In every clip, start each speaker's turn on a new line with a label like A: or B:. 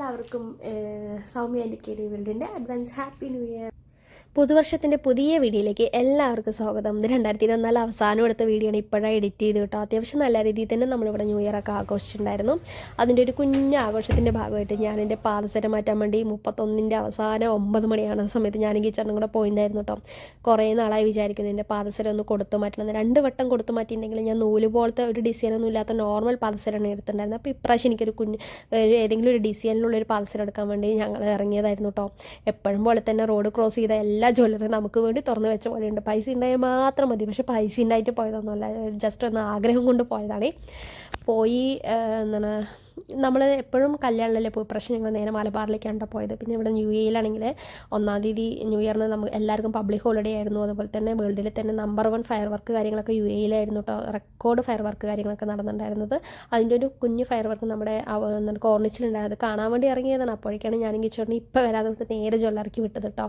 A: എല്ലാവർക്കും Soumya and K D വേൾഡിന്റെ advance happy new year പുതുവർഷത്തിന്റെ പുതിയ വീഡിയോയിലേക്ക് എല്ലാവർക്കും സ്വാഗതം. ഇത് രണ്ടായിരത്തി ഇരുപത്തിനാല് അവസാനം എടുത്ത വീഡിയോ ആണ് ഇപ്പോഴാണ് എഡിറ്റ് ചെയ്ത് കേട്ടോ. അത്യാവശ്യം നല്ല രീതിയിൽ തന്നെ നമ്മളിവിടെ ന്യൂ ഇയർ ഒക്കെ ആഘോഷിച്ചിട്ടുണ്ടായിരുന്നു. അതിന്റെ ഒരു കുഞ്ഞ് ആഘോഷത്തിന്റെ ഭാഗമായിട്ട് ഞാൻ എന്റെ പാദസരം മാറ്റാൻ വേണ്ടി മുപ്പത്തൊന്നിന്റെ അവസാനം ഒമ്പത് മണിയാണ് സമയത്ത് ഞാൻ കിച്ചണും കൂടെ പോയിണ്ടായിരുന്നു കേട്ടോ. കുറേ നാളായി വിചാരിക്കുന്നു എന്റെ പാദസരം ഒന്ന് കൊടുത്തു മാറ്റണം രണ്ട് വട്ടം കൊടുത്തു മാറ്റിയിട്ടുണ്ടെങ്കിൽ ഞാൻ നൂൽ പോലത്തെ ഒരു ഡിസൈനൊന്നും ഇല്ലാത്ത നോർമൽ പാദസരമാണ് എടുത്തിട്ടുണ്ടായിരുന്നത്. അപ്പോൾ ഇപ്രാവശ്യം എനിക്കൊരു കുഞ്ഞ് ഏതെങ്കിലും ഒരു ഡിസൈനിലുള്ള ഒരു പാദസരം എടുക്കാൻ വേണ്ടി ഞങ്ങൾ ഇറങ്ങിയതായിരുന്നു കേട്ടോ. എപ്പോഴും പോലെ തന്നെ റോഡ് ക്രോസ് ചെയ്ത ജ്വല്ലറിയും നമുക്ക് വേണ്ടി തുറന്നു വെച്ച പോലെ ഉണ്ട് പൈസ ഉണ്ടായാൽ മാത്രം മതി. പക്ഷേ പൈസ ഉണ്ടായിട്ട് പോയതൊന്നുമല്ല. ജസ്റ്റ് ഒന്ന് ആഗ്രഹം കൊണ്ട് പോയതാണ്. പോയി എന്താണ് നമ്മൾ എപ്പോഴും കല്യാണമല്ലേ പോയി പ്രശ്നങ്ങൾ നേരെ മലബാറിലേക്കാണ് പോയത്. പിന്നെ ഇവിടെ ന്യൂ ഇയറിലാണെങ്കിൽ ഒന്നാം തീയതി ന്യൂ ഇയറിന് നമുക്ക് എല്ലാവർക്കും പബ്ലിക് ഹോളിഡേ ആയിരുന്നു. അതുപോലെ തന്നെ വേൾഡിൽ തന്നെ നമ്പർ വൺ ഫയർ വർക്ക് കാര്യങ്ങളൊക്കെ യു എയിലായിരുന്നു കേട്ടോ റെക്കോർഡ് ഫയർ വർക്ക് കാര്യങ്ങളൊക്കെ നടന്നിട്ടുണ്ടായിരുന്നത്. അതിന്റെ ഒരു കുഞ്ഞു ഫയർ വർക്ക് നമ്മുടെ കോർണിച്ചിലുണ്ടായത് കാണാൻ വേണ്ടി ഇറങ്ങിയതാണ്. അപ്പോഴേക്കാണ് ഞാനെങ്കിൽ ചേട്ടൻ ഇപ്പോൾ വരാതെ നമുക്ക് നേരെ ജ്വല്ലറിക്ക് വിട്ടത് കേട്ടോ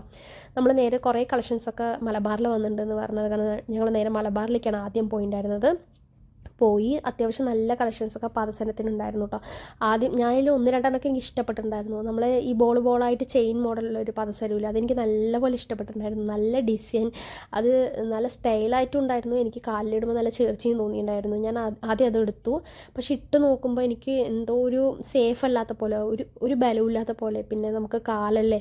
A: നമ്മൾ നേരെ കുറേ കളക്ഷൻസൊക്കെ മലബാറിൽ വന്നിട്ടുണ്ടെന്ന് പറഞ്ഞത് കാരണം ഞങ്ങൾ നേരെ മലബാറിലേക്കാണ് ആദ്യം പോയിട്ടുണ്ടായിരുന്നത് പോയി. അത്യാവശ്യം നല്ല കളക്ഷൻസ് കളക്ഷൻസൊക്കെ പദസനത്തിനുണ്ടായിരുന്നു കേട്ടോ ആദ്യം ഞാനതിൽ ഒന്ന് രണ്ടെണ്ണമൊക്കെ എനിക്ക് ഇഷ്ടപ്പെട്ടിട്ടുണ്ടായിരുന്നു. നമ്മൾ ഈ ബോൾ ബോളായിട്ട് ചെയിൻ മോഡലുള്ള ഒരു പദസരമില്ല അതെനിക്ക് നല്ലപോലെ ഇഷ്ടപ്പെട്ടിട്ടുണ്ടായിരുന്നു. നല്ല ഡിസൈൻ അത് നല്ല സ്റ്റൈലായിട്ടും ഉണ്ടായിരുന്നു. എനിക്ക് കാലിലിടുമ്പോൾ നല്ല ചേർച്ചയും തോന്നിയിട്ടുണ്ടായിരുന്നു. ഞാൻ ആദ്യം അത് എടുത്തു. പക്ഷെ ഇട്ട് നോക്കുമ്പോൾ എനിക്ക് എന്തോ ഒരു സേഫ് അല്ലാത്ത പോലെ ഒരു ഒരു ബലമില്ലാത്ത പോലെ. പിന്നെ നമുക്ക് കാലല്ലേ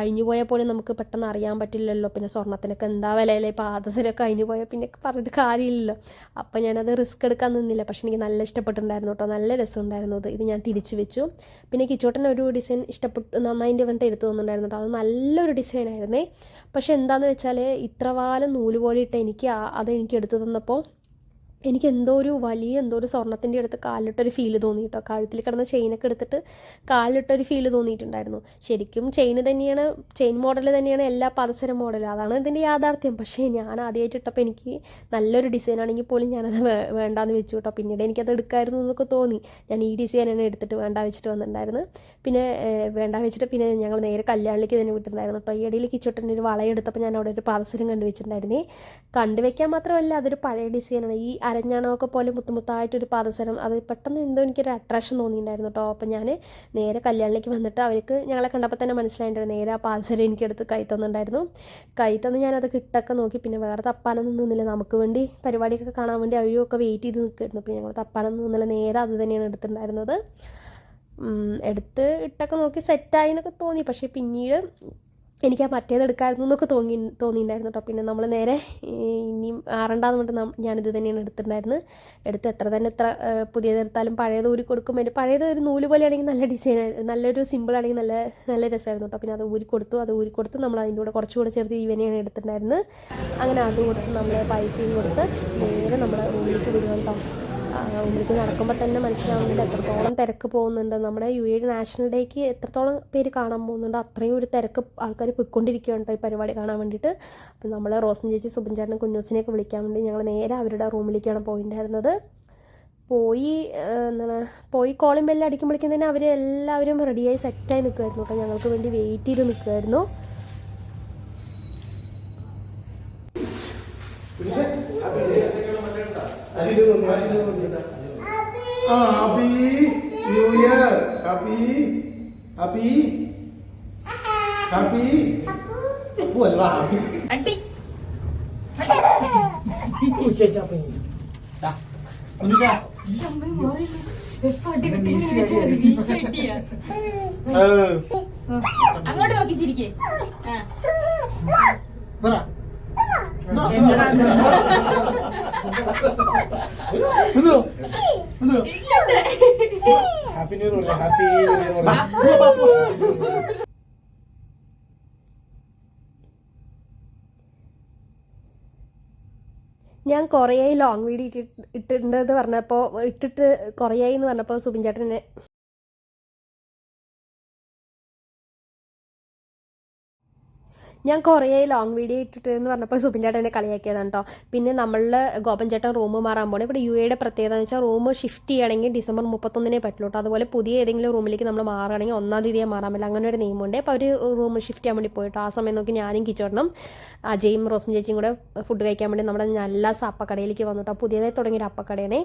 A: അഴിഞ്ഞു പോയാൽ പോലെ നമുക്ക് പെട്ടെന്ന് അറിയാൻ പറ്റില്ലല്ലോ. പിന്നെ സ്വർണത്തിനൊക്കെ എന്താ വിലയല്ലേ? പാദസരമൊക്കെ അഴിഞ്ഞു പോയാൽ പിന്നെ പറഞ്ഞിട്ട് കാര്യമില്ലല്ലോ. അപ്പം ഞാനത് റിസ്ക് എടുക്കാൻ നിന്നില്ല. പക്ഷെ എനിക്ക് നല്ല ഇഷ്ടപ്പെട്ടിട്ടുണ്ടായിരുന്നു കേട്ടോ. നല്ല രസമുണ്ടായിരുന്നു അത്. ഇത് ഞാൻ തിരിച്ചു വെച്ചു. പിന്നെ കിച്ചോട്ടൻ ഒരു ഡിസൈൻ ഇഷ്ടപ്പെട്ടു നന്നായിട്ട് വന്നിട്ട് എടുത്തു തന്നിട്ടുണ്ടായിരുന്നു കേട്ടോ. അത് നല്ലൊരു ഡിസൈൻ ആയിരുന്നേ. പക്ഷെ എന്താണെന്ന് വെച്ചാൽ ഇത്ര വാലം നൂൽ പോലെ ഇട്ട് എനിക്ക് അത് എനിക്ക് എടുത്തു തന്നപ്പോൾ എനിക്ക് എന്തോ ഒരു വലിയ എന്തോ ഒരു സ്വർണത്തിന്റെ അടുത്ത് കാലിട്ടൊരു ഫീൽ തോന്നി കേട്ടോ കഴുത്തിൽ കിടന്ന ചെയിനൊക്കെ എടുത്തിട്ട് കാലിട്ടൊരു ഫീൽ തോന്നിയിട്ടുണ്ടായിരുന്നു. ശരിക്കും ചെയിൻ തന്നെയാണ് ചെയിൻ മോഡൽ തന്നെയാണ് എല്ലാ പദസര മോഡലും അതാണ് ഇതിന്റെ യാഥാർത്ഥ്യം. പക്ഷേ ഞാൻ ആദ്യമായിട്ട് ഇട്ടപ്പോൾ എനിക്ക് നല്ലൊരു ഡിസൈൻ ആണെങ്കിൽ പോലും ഞാനത് വേണ്ടാന്ന് വെച്ചു കേട്ടോ. പിന്നീട് എനിക്കത് എടുക്കായിരുന്നു എന്നൊക്കെ തോന്നി. ഞാൻ ഈ ഡിസൈനാണ് എടുത്തിട്ട് വേണ്ട വെച്ചിട്ട് വന്നിട്ടുണ്ടായിരുന്നു. പിന്നെ വേണ്ട വെച്ചിട്ട് പിന്നെ ഞങ്ങൾ നേരെ കല്യാണിലേക്ക് തന്നെ വിട്ടിട്ടുണ്ടായിരുന്നു കേട്ടോ. ഈ ഇടയിൽ കിച്ചോട്ടന്റെ ഒരു വളയെടുത്തപ്പോൾ ഞാൻ അവിടെ ഒരു പദസരം കണ്ടുവച്ചിട്ടുണ്ടായിരുന്നേ കണ്ടുവെക്കാൻ മാത്രമല്ല അതൊരു പഴയ ഡിസൈനാണ് ഈ അരഞ്ഞാണമൊക്കെ പോലെ മുത്തുമുത്തായിട്ടൊരു പാദസരം. അത് പെട്ടെന്ന് എന്തോ എനിക്കൊരു അട്രാക്ഷൻ തോന്നിയിട്ടുണ്ടായിരുന്നു കേട്ടോ. അപ്പം ഞാൻ നേരെ കല്യാണിലേക്ക് വന്നിട്ട് അവർക്ക് ഞങ്ങളെ കണ്ടപ്പോൾ തന്നെ മനസ്സിലായിട്ടുണ്ട് നേരെ ആ പാദസരം എനിക്കെടുത്ത് കൈ തന്നിട്ടുണ്ടായിരുന്നു. കൈ തന്ന് ഞാനത് കിട്ടൊക്കെ നോക്കി. പിന്നെ വേറെ തപ്പാനൊന്നും നിന്നില്ല. നമുക്ക് വേണ്ടി പരിപാടിയൊക്കെ കാണാൻ വേണ്ടി അവരും ഒക്കെ വെയിറ്റ് ചെയ്ത് നിൽക്കുമായിരുന്നു പിന്നെ ഞങ്ങൾ തപ്പാനൊന്നും നിന്നില്ല. നേരെ അത് തന്നെയാണ് എടുത്തിട്ടുണ്ടായിരുന്നത്. എടുത്ത് ഇട്ടൊക്കെ നോക്കി സെറ്റായി എന്നൊക്കെ തോന്നി. പക്ഷേ പിന്നീട് എനിക്ക് ആ മറ്റേത് എടുക്കാമായിരുന്നു എന്നൊക്കെ തോന്നി തോന്നിയിട്ടുണ്ടായിരുന്നു കേട്ടോ പിന്നെ നമ്മൾ നേരെ ഇനിയും ആറണ്ടാന്ന് പറഞ്ഞിട്ട് ഞാനിത് തന്നെയാണ് എടുത്തിട്ടുണ്ടായിരുന്നത്. എടുത്ത് എത്ര തന്നെ എത്ര ആ, പുതിയത് എടുത്താലും പഴയത് ഊരി കൊടുക്കും. അതിന്റെ പഴയത് ഒരു നൂൽ പോലെ ആണെങ്കിൽ നല്ല ഡിസൈൻ നല്ലൊരു സിമ്പിൾ ആണെങ്കിൽ നല്ല നല്ല രസമായിരുന്നു കേട്ടോ പിന്നെ അത് ഊരി കൊടുത്തു അത് ഊരി കൊടുത്ത് നമ്മൾ അതിന്റെ കൂടെ കുറച്ചുകൂടെ ചേർത്ത് ഈവനെയാണ് എടുത്തിട്ടുണ്ടായിരുന്നത്. അങ്ങനെ അത് കൊടുത്ത് നമ്മൾ പൈസയും കൊടുത്ത് നേരെ നമ്മുടെ റൂമിലേക്ക് വിടുക കേട്ടോ ഉള്ളിലേക്ക് നടക്കുമ്പോൾ തന്നെ മനസ്സിലാവുന്നുണ്ട് എത്രത്തോളം തിരക്ക് പോകുന്നുണ്ട്. നമ്മുടെ യു എ നാഷണൽ ഡേക്ക് എത്രത്തോളം പേര് കാണാൻ പോകുന്നുണ്ട്. അത്രയും ഒരു തിരക്ക് ആൾക്കാർ പോയിക്കൊണ്ടിരിക്കുകയാണ് കേട്ടോ ഈ പരിപാടി കാണാൻ വേണ്ടിയിട്ട്. അപ്പം നമ്മൾ റോസ്മിൻ ചേച്ചി സുബിൻ ചേട്ടനും കുഞ്ഞൂസിനെയൊക്കെ വിളിക്കാൻ വേണ്ടി ഞങ്ങൾ നേരെ അവരുടെ റൂമിലേക്കാണ് പോയിട്ടുണ്ടായിരുന്നത് പോയി എന്താണ് പോയി കോളിംഗ് ബെല്ല് അടിക്കുമ്പോഴേക്കും തന്നെ അവർ എല്ലാവരും റെഡിയായി സെറ്റായി നിൽക്കുമായിരുന്നു കേട്ടോ. ഞങ്ങൾക്ക് വേണ്ടി വെയിറ്റ് ചെയ്ത് നിൽക്കുമായിരുന്നു
B: ആ Abi new year. Happy happy happy Appu അല്ല ഹാപ്പി
C: അടി. അങ്ങോട്ട് നോക്കി ചിരിക്കേ.
B: Happy new year happy new year
A: ഞാൻ കുറേയായി ലോങ് വീഡിയോ ഇട്ടിട്ടുണ്ട് ഇട്ടിട്ടുണ്ടെന്ന് പറഞ്ഞപ്പോൾ ഇട്ടിട്ട് കുറേയായി എന്ന് പറഞ്ഞപ്പോൾ സുബിൻ ചേട്ടൻ ഞാൻ കുറേ ലോങ് വീഡിയോ ഇട്ടിട്ട് എന്ന് പറഞ്ഞപ്പോൾ സുബിൻ ചേട്ടൻ എന്നെ കളിയാക്കിയതാണ് കേട്ടോ പിന്നെ നമ്മളിൽ ഗോപൻ ചേട്ടൻ റൂം മാറാൻ പോകണം ഇവിടെ യു എയുടെ പ്രത്യേകത എന്ന് വെച്ചാൽ റൂം ഷിഫ്റ്റ് ചെയ്യണമെങ്കിൽ ഡിസംബർ മുപ്പത്തൊന്നിനെ പറ്റുള്ളൂ കേട്ടോ അതുപോലെ പുതിയ ഏതെങ്കിലും റൂമിലേക്ക് നമ്മൾ മാറുകയാണെങ്കിൽ ഒന്നാം തീയതിയെ മാറാൻ പറ്റില്ല. അങ്ങനെ ഒരു നിയമമുണ്ട് അപ്പോൾ അവർ റൂം ഷിഫ്റ്റ് ചെയ്യാൻ വേണ്ടി പോയിട്ടോ ആ സമയം നോക്കി ഞാനും കിച്ചോടണം അജയും റോസ്മി ചേച്ചിയും കൂടെ ഫുഡ് കഴിക്കാൻ വേണ്ടി നമ്മുടെ നല്ല അപ്പക്കടയിലേക്ക് വന്നിട്ടോ പുതിയതായി തുടങ്ങിയൊരു അപ്പക്കടയാണ്.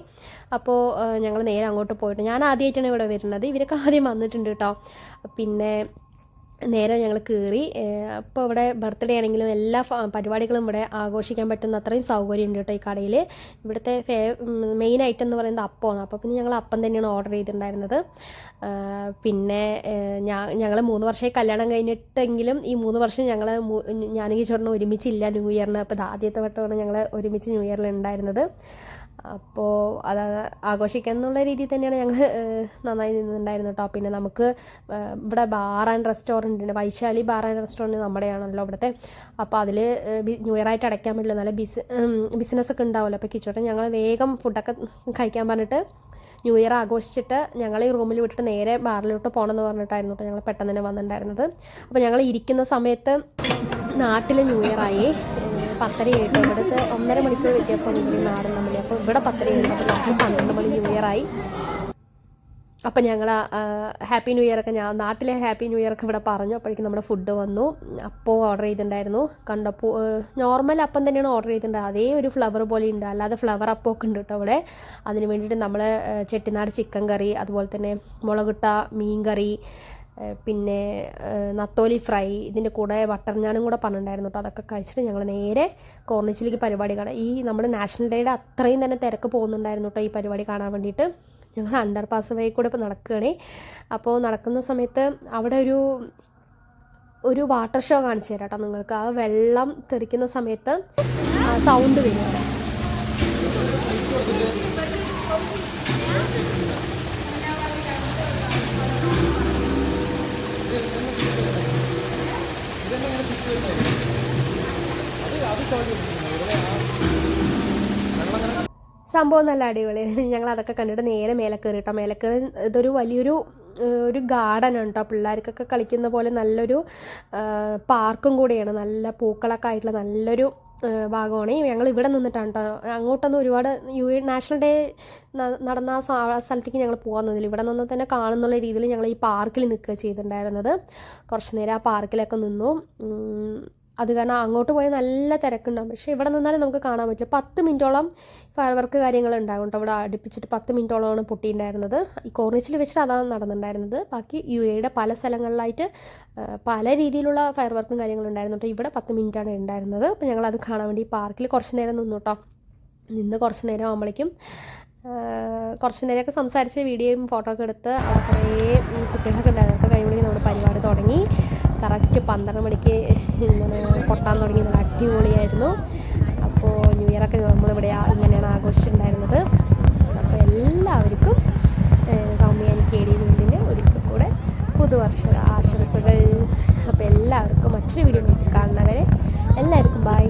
A: അപ്പോൾ ഞങ്ങൾ നേരെ അങ്ങോട്ട് പോയിട്ട് ഞാൻ ആദ്യമായിട്ടാണ് ഇവിടെ വരുന്നത്. ഇവരൊക്കെ ആദ്യം വന്നിട്ടുണ്ട് കേട്ടോ പിന്നെ നേരെ ഞങ്ങൾ കയറി അപ്പോൾ ഇവിടെ ബർത്ത്ഡേ ആണെങ്കിലും എല്ലാ പരിപാടികളും ഇവിടെ ആഘോഷിക്കാൻ പറ്റുന്ന അത്രയും സൗകര്യം ഉണ്ട് കേട്ടോ ഈ കടയിൽ ഇവിടുത്തെ ഫേ മെയിൻ ഐറ്റം എന്ന് പറയുന്നത് അപ്പമാണ്. അപ്പോൾ പിന്നെ ഞങ്ങൾ അപ്പം തന്നെയാണ് ഓർഡർ ചെയ്തിട്ടുണ്ടായിരുന്നത്. പിന്നെ ഞങ്ങൾ മൂന്ന് വർഷമായി കല്യാണം കഴിഞ്ഞിട്ടെങ്കിലും ഈ മൂന്ന് വർഷം ഞങ്ങൾ ഞാനെങ്കിൽ ചോട്ടനെ ഒരുമിച്ചില്ല ന്യൂ ഇയറിന്. അപ്പോൾ ആദ്യത്തെ വട്ടമാണ് ഞങ്ങൾ ഒരുമിച്ച് ന്യൂ ഇയറിൽ ഉണ്ടായിരുന്നത്. അപ്പോൾ അത് ആഘോഷിക്കാൻ എന്നുള്ള രീതിയിൽ തന്നെയാണ് ഞങ്ങൾ നന്നായി നിന്നിട്ടുണ്ടായിരുന്നു കേട്ടോ പിന്നെ നമുക്ക് ഇവിടെ ബാർ ആൻഡ് റെസ്റ്റോറന്റ് ഉണ്ട്. വൈശാലി ബാർ ആൻഡ് റെസ്റ്റോറന്റ് നമ്മുടെയാണല്ലോ ഇവിടുത്തെ അപ്പോൾ അതിൽ ന്യൂ ഇയർ ആയിട്ട് അടയ്ക്കാൻ പറ്റില്ല. നല്ല ബിസ് ബിസിനസ് ഒക്കെ ഉണ്ടാവുമല്ലോ. അപ്പോൾ കിച്ചോട്ടെ ഞങ്ങൾ വേഗം ഫുഡൊക്കെ കഴിക്കാൻ പറഞ്ഞിട്ട് ന്യൂ ഇയർ ആഘോഷിച്ചിട്ട് ഞങ്ങൾ ഈ റൂമിൽ വിട്ടിട്ട് നേരെ ബാറിലോട്ട് പോകണമെന്ന് പറഞ്ഞിട്ടായിരുന്നു കേട്ടോ ഞങ്ങൾ പെട്ടെന്ന് തന്നെ വന്നിട്ടുണ്ടായിരുന്നത്. അപ്പോൾ ഞങ്ങൾ ഇരിക്കുന്ന സമയത്ത് നാട്ടിൽ ന്യൂ ഇയർ ആയി. പത്തരയായിട്ട് ഇവിടുത്തെ ഒന്നര മണിക്കൂർ വ്യത്യാസമാണ് ഇവിടെ നാടൻ തമ്മിൽ. അപ്പോൾ ഇവിടെ പത്തരയായിട്ട് അപ്പോൾ പന്ത്രണ്ട് മണി ന്യൂ ഇയറായി ആയി. അപ്പം ഞങ്ങൾ ഹാപ്പി ന്യൂ ഇയർ ഒക്കെ ഞാൻ നാട്ടിലെ ഹാപ്പി ന്യൂ ഇയർ ഒക്കെ ഇവിടെ പറഞ്ഞു. അപ്പോഴേക്കും നമ്മുടെ ഫുഡ് വന്നു. അപ്പോൾ ഓർഡർ ചെയ്തിട്ടുണ്ടായിരുന്നു. കണ്ടപ്പോൾ നോർമൽ അപ്പം തന്നെയാണ് ഓർഡർ ചെയ്തിട്ടുണ്ട്. അതേ ഒരു ഫ്ലവർ പോലെ ഉണ്ട്. അല്ലാതെ ഫ്ലവർ അപ്പം ഒക്കെ ഉണ്ട് കേട്ടോ അവിടെ. അതിന് വേണ്ടിയിട്ട് നമ്മൾ ചെട്ടിനാട് ചിക്കൻ കറി അതുപോലെ തന്നെ മുളകിട്ട മീൻ കറി പിന്നെ നത്തോലി ഫ്രൈ ഇതിന്റെ കൂടെ ബട്ടർ ഞാനും കൂടെ പറഞ്ഞിട്ടുണ്ടായിരുന്നു കേട്ടോ അതൊക്കെ കഴിച്ചിട്ട് ഞങ്ങൾ നേരെ കോർണിച്ചിലേക്ക് പരിപാടി കാണാം ഈ നമ്മുടെ നാഷണൽ ഡേയുടെ അത്രയും തന്നെ തിരക്ക് പോകുന്നുണ്ടായിരുന്നു കേട്ടോ ഈ പരിപാടി കാണാൻ വേണ്ടിയിട്ട്. ഞങ്ങൾ അണ്ടർ പാസ് വഴി കൂടെ ഇപ്പോൾ നടക്കുകയാണേ. അപ്പോൾ നടക്കുന്ന സമയത്ത് അവിടെ ഒരു ഒരു വാട്ടർ ഷോ കാണിച്ചു തരാം കേട്ടോ നിങ്ങൾക്ക്. ആ വെള്ളം തെറിക്കുന്ന സമയത്ത് സൗണ്ട് വരും. അവിടെ സംഭവം നല്ല അടിപൊളി. ഞങ്ങൾ അതൊക്കെ കണ്ടിട്ട് നേരെ മേലെ കയറി കേട്ടോ മേലെ ഇതൊരു വലിയൊരു ഒരു ഗാർഡൻ കേട്ടോ പിള്ളേർക്കൊക്കെ കളിക്കുന്ന പോലെ നല്ലൊരു പാർക്കും കൂടിയാണ്. നല്ല പൂക്കളൊക്കെ ആയിട്ടുള്ള നല്ലൊരു ഭാഗമാണ്. ഞങ്ങൾ ഇവിടെ നിന്നിട്ടാണ് കേട്ടോ അങ്ങോട്ടൊന്നും ഒരുപാട് യു നാഷണൽ ഡേ നടന്ന ആ സ്ഥലത്തേക്ക് ഞങ്ങൾ പോകുന്നതിൽ ഇവിടെ നിന്ന് തന്നെ കാണുന്നുള്ള രീതിയിൽ ഞങ്ങൾ ഈ പാർക്കിൽ നിൽക്കുക ചെയ്തിട്ടുണ്ടായിരുന്നത്. കുറച്ച് നേരം ആ പാർക്കിലൊക്കെ നിന്നു. അത് കാരണം അങ്ങോട്ട് പോയാൽ നല്ല തിരക്കുണ്ടാകും പക്ഷേ ഇവിടെ നിന്നാലും നമുക്ക് കാണാൻ പറ്റില്ല. പത്ത് മിനിറ്റോളം ഫയർ വർക്ക് കാര്യങ്ങൾ ഉണ്ടാകും കേട്ടോ. അവിടെ അടുപ്പിച്ചിട്ട് പത്ത് മിനിറ്റോളമാണ് പൊട്ടിയിട്ടുണ്ടായിരുന്നത്. ഈ കോർണിച്ചിൽ വെച്ചിട്ട് അതാണ് നടന്നിട്ടുണ്ടായിരുന്നത്. ബാക്കി യു എയുടെ പല സ്ഥലങ്ങളിലായിട്ട് പല രീതിയിലുള്ള ഫയർ വർക്കും കാര്യങ്ങളും ഉണ്ടായിരുന്നു കേട്ടോ. ഇവിടെ പത്ത് മിനിറ്റാണ് ഉണ്ടായിരുന്നത്. അപ്പോൾ ഞങ്ങൾ അത് കാണാൻ വേണ്ടി പാർക്കിൽ കുറച്ച് നേരം നിന്നു കേട്ടോ. നിന്ന് കുറച്ച് നേരം ആകുമ്പോഴേക്കും കുറച്ച് നേരമൊക്കെ സംസാരിച്ച് വീഡിയോയും ഫോട്ടോ ഒക്കെ എടുത്ത് അവിടെ കുറേ കുട്ടികളൊക്കെ ഉണ്ടായിരുന്നു. കഴിയുമ്പോഴേക്കും നമ്മുടെ പരിപാടി തുടങ്ങി. കറക്റ്റ് പന്ത്രണ്ട് മണിക്ക് ഇങ്ങനെ പൊട്ടാൻ തുടങ്ങി. നല്ല അടിപൊളിയായിരുന്നു. അപ്പോൾ ന്യൂ ഇയർ ഒക്കെ നമ്മളിവിടെ ഇങ്ങനെയാണ് ആഘോഷിച്ചിട്ടുണ്ടായിരുന്നത്. അപ്പോൾ എല്ലാവർക്കും സൗമ്യ എനിക്ക് എടി വീടിന്റെ ഒരിക്കൽ കൂടെ പുതുവർഷ ആശംസകൾ. അപ്പോൾ എല്ലാവർക്കും മറ്റൊരു വീഡിയോ കാണുന്നവരെ എല്ലാവർക്കും ബൈ